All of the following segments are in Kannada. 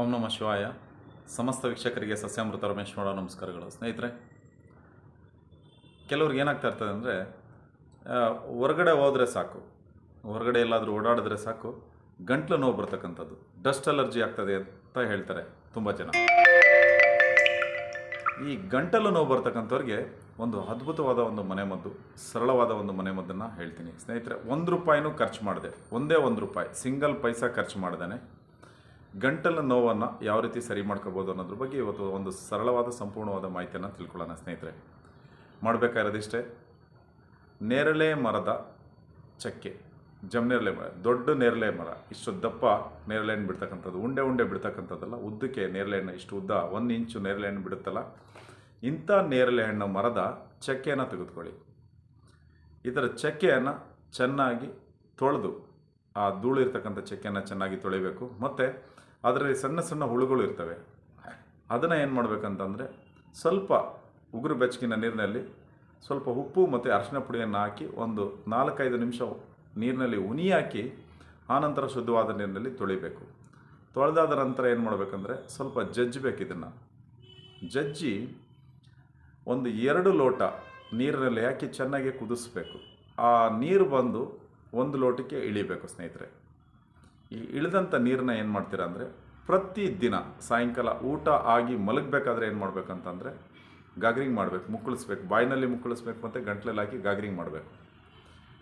ಓಂ ನಮ ಶಿವಾಯ. ಸಮಸ್ತ ವೀಕ್ಷಕರಿಗೆ ಸಸ್ಯಾಮೃತ ರಮೇಶ್ ಮಾಡೋ ನಮಸ್ಕಾರಗಳು. ಸ್ನೇಹಿತರೆ, ಕೆಲವ್ರಿಗೆ ಏನಾಗ್ತಾ ಇರ್ತದೆ ಅಂದರೆ ಹೊರಗಡೆ ಹೋದರೆ ಸಾಕು. ಹೊರಗಡೆ ಎಲ್ಲಾದರೂ ಓಡಾಡಿದ್ರೆ ಸಾಕು. ಗಂಟ್ಲು ನೋವು ಬರ್ತಕ್ಕಂಥದ್ದು. ಡಸ್ಟ್ ಅಲರ್ಜಿ ಆಗ್ತದೆ ಅಂತ ಹೇಳ್ತಾರೆ ತುಂಬ ಜನ. ಈ ಗಂಟಲು ನೋವು ಬರ್ತಕ್ಕಂಥವ್ರಿಗೆ ಒಂದು ಅದ್ಭುತವಾದ ಒಂದು ಮನೆಮದ್ದು ಸರಳವಾದ ಒಂದು ಮನೆಮದ್ದನ್ನು ಹೇಳ್ತೀನಿ. ಸ್ನೇಹಿತರೆ, ಒಂದು ರೂಪಾಯಿನೂ ಖರ್ಚು ಮಾಡಿದೆ. ಒಂದೇ ಒಂದು ರೂಪಾಯಿ, ಸಿಂಗಲ್ ಪೈಸಾ ಖರ್ಚು ಮಾಡ್ದೇನೆ. ಗಂಟಲ ನೋವನ್ನು ಯಾವ ರೀತಿ ಸರಿ ಮಾಡ್ಕೋಬೋದು ಅನ್ನೋದ್ರ ಬಗ್ಗೆ ಇವತ್ತು ಒಂದು ಸರಳವಾದ, ಸಂಪೂರ್ಣವಾದ ಮಾಹಿತಿಯನ್ನು ತಿಳ್ಕೊಳ್ಳೋಣ ಸ್ನೇಹಿತರೆ. ಮಾಡಬೇಕಾಗಿರೋದಿಷ್ಟೇ ನೇರಳೆ ಮರದ ಚಕ್ಕೆ ಜಮ್ನೇರಳೆ ಮರ, ದೊಡ್ಡ ನೇರಳೆ ಮರ, ಇಷ್ಟು ದಪ್ಪ ನೇರಳೆ ಹಣ್ಣು ಬಿಡ್ತಕ್ಕಂಥದ್ದು, ಉಂಡೆ ಉಂಡೆ ಬಿಡ್ತಕ್ಕಂಥದ್ದಲ್ಲ, ಉದ್ದಕ್ಕೆ ನೇರಳೆ ಹಣ್ಣು, ಇಷ್ಟು ಉದ್ದ, ಒಂದು ಇಂಚು ನೇರಳೆ ಹಣ್ಣು ಬಿಡುತ್ತಲ್ಲ, ಇಂಥ ನೇರಳೆ ಹಣ್ಣು ಮರದ ಚಕ್ಕೆಯನ್ನು ತೆಗೆದುಕೊಳ್ಳಿ. ಇದರ ಚಕ್ಕೆಯನ್ನು ಚೆನ್ನಾಗಿ ತೊಳೆದು, ಆ ಧೂಳು ಇರ್ತಕ್ಕಂಥ ಚಕ್ಕೆಯನ್ನು ಚೆನ್ನಾಗಿ ತೊಳಿಬೇಕು. ಮತ್ತು ಅದರಲ್ಲಿ ಸಣ್ಣ ಸಣ್ಣ ಹುಳುಗಳು ಇರ್ತವೆ. ಅದನ್ನು ಏನು ಮಾಡಬೇಕಂತಂದರೆ ಸ್ವಲ್ಪ ಉಗುರು ಬೆಚ್ಚಗಿನ ನೀರಿನಲ್ಲಿ ಸ್ವಲ್ಪ ಉಪ್ಪು ಮತ್ತು ಅರಿಶಿನ ಪುಡಿಯನ್ನು ಹಾಕಿ ಒಂದು ನಾಲ್ಕೈದು ನಿಮಿಷ ನೀರಿನಲ್ಲಿ ಉನಿ ಹಾಕಿ ಆನಂತರ ಶುದ್ಧವಾದ ನೀರಿನಲ್ಲಿ ತೊಳಿಬೇಕು. ತೊಳೆದಾದ ನಂತರ ಏನು ಮಾಡಬೇಕಂದ್ರೆ ಸ್ವಲ್ಪ ಜಜ್ಜಬೇಕು ಇದನ್ನು. ಜಜ್ಜಿ ಒಂದು ಎರಡು ಲೋಟ ನೀರಿನಲ್ಲಿ ಹಾಕಿ ಚೆನ್ನಾಗಿ ಕುದಿಸ್ಬೇಕು. ಆ ನೀರು ಬಂದು ಒಂದು ಲೋಟಕ್ಕೆ ಇಳಿಬೇಕು ಸ್ನೇಹಿತರೆ. ಈ ಇಳಿದಂಥ ನೀರನ್ನ ಏನು ಮಾಡ್ತೀರಾ ಅಂದರೆ ಪ್ರತಿ ದಿನ ಸಾಯಂಕಾಲ ಊಟ ಆಗಿ ಮಲಗಬೇಕಾದ್ರೆ ಏನು ಮಾಡಬೇಕಂತಂದರೆ ಗಾಗ್ರಿಂಗ್ ಮಾಡಬೇಕು ಮುಕ್ಕಳಿಸ್ಬೇಕು ಬಾಯಿನಲ್ಲಿ ಮುಕ್ಕಳಿಸ್ಬೇಕು ಮತ್ತು ಗಂಟ್ಲಲ್ಲಿ ಹಾಕಿ ಗಾಗ್ರಿಂಗ್ ಮಾಡಬೇಕು.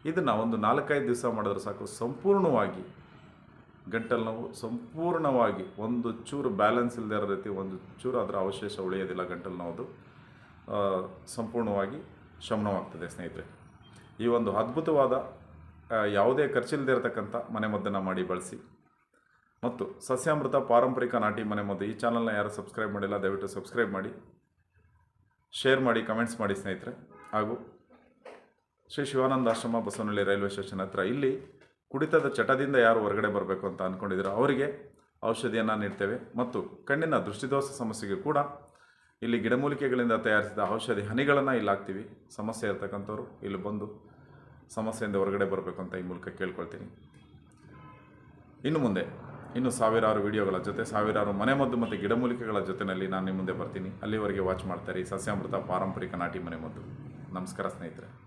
ಇದನ್ನು ಒಂದು ನಾಲ್ಕೈದು ದಿವಸ ಮಾಡಿದ್ರೆ ಸಾಕು ಸಂಪೂರ್ಣವಾಗಿ ಗಂಟಲು ನೋವು ಸಂಪೂರ್ಣವಾಗಿ ಒಂದು ಚೂರು ಬ್ಯಾಲೆನ್ಸ್ ಇಲ್ಲದೆ ಇರೋ ರೀತಿ ಒಂದು ಚೂರು ಅದರ ಅವಶೇಷ ಉಳಿಯೋದಿಲ್ಲ ಗಂಟಲು ನೋವುದು. ಆ, ಸಂಪೂರ್ಣವಾಗಿ ಶಮನವಾಗ್ತದೆ ಸ್ನೇಹಿತರೆ. ಈ ಒಂದು ಅದ್ಭುತವಾದ ಯಾವುದೇ ಖರ್ಚಿಲ್ಲದೆ ಇರತಕ್ಕಂಥ ಮನೆಮದ್ದನ್ನು ಮಾಡಿ ಬಳಸಿ. ಮತ್ತು ಸಸ್ಯಾಮೃತ ಪಾರಂಪರಿಕ ನಾಟಿ ಮನೆಮದ್ದು ಈ ಚಾನಲ್ನ ಯಾರು ಸಬ್ಸ್ಕ್ರೈಬ್ ಮಾಡಿಲ್ಲ, ದಯವಿಟ್ಟು ಸಬ್ಸ್ಕ್ರೈಬ್ ಮಾಡಿ. ಶೇರ್ ಮಾಡಿ, ಕಮೆಂಟ್ಸ್ ಮಾಡಿ ಸ್ನೇಹಿತರೆ. ಹಾಗೂ ಶ್ರೀ ಶಿವಾನಂದ ಆಶ್ರಮ ಬಸವನಹಳ್ಳಿ ರೈಲ್ವೆ ಸ್ಟೇಷನ್ ಹತ್ರ ಇಲ್ಲಿ ಕುಡಿತದ ಚಟದಿಂದ ಯಾರು ಹೊರಗಡೆ ಬರಬೇಕು ಅಂತ ಅಂದ್ಕೊಂಡಿದ್ದೀರೋ ಅವರಿಗೆ ಔಷಧಿಯನ್ನು ನೀಡ್ತೇವೆ. ಮತ್ತು ಕಣ್ಣಿನ ದೃಷ್ಟಿದೋಷ ಸಮಸ್ಯೆಗೆ ಕೂಡ ಇಲ್ಲಿ ಗಿಡಮೂಲಿಕೆಗಳಿಂದ ತಯಾರಿಸಿದ ಔಷಧಿ ಹನಿಗಳನ್ನು ಇಲ್ಲಿ ಹಾಕ್ತೀವಿ. ಸಮಸ್ಯೆ ಇರ್ತಕ್ಕಂಥವ್ರು ಇಲ್ಲಿ ಬಂದು ಸಮಸ್ಯೆಯಿಂದ ಹೊರಗಡೆ ಬರಬೇಕು ಅಂತ ಈ ಮೂಲಕ ಕೇಳ್ಕೊಳ್ತೀನಿ. ಇನ್ನು ಮುಂದೆ, ಇನ್ನು ಸಾವಿರಾರು ವಿಡಿಯೋಗಳ ಜೊತೆ, ಸಾವಿರಾರು ಮನೆಮದ್ದು ಮತ್ತು ಗಿಡಮೂಲಿಕೆಗಳ ಜೊತೆಯಲ್ಲಿ ನಾನು ನಿಮ್ಮ ಮುಂದೆ ಬರ್ತೀನಿ. ಅಲ್ಲಿವರೆಗೆ ವಾಚ್ ಮಾಡ್ತಾರೆ ಸಸ್ಯಾಮೃತ ಪಾರಂಪರಿಕ ನಾಟಿ ಮನೆಮದ್ದು ನಮಸ್ಕಾರ ಸ್ನೇಹಿತರೆ.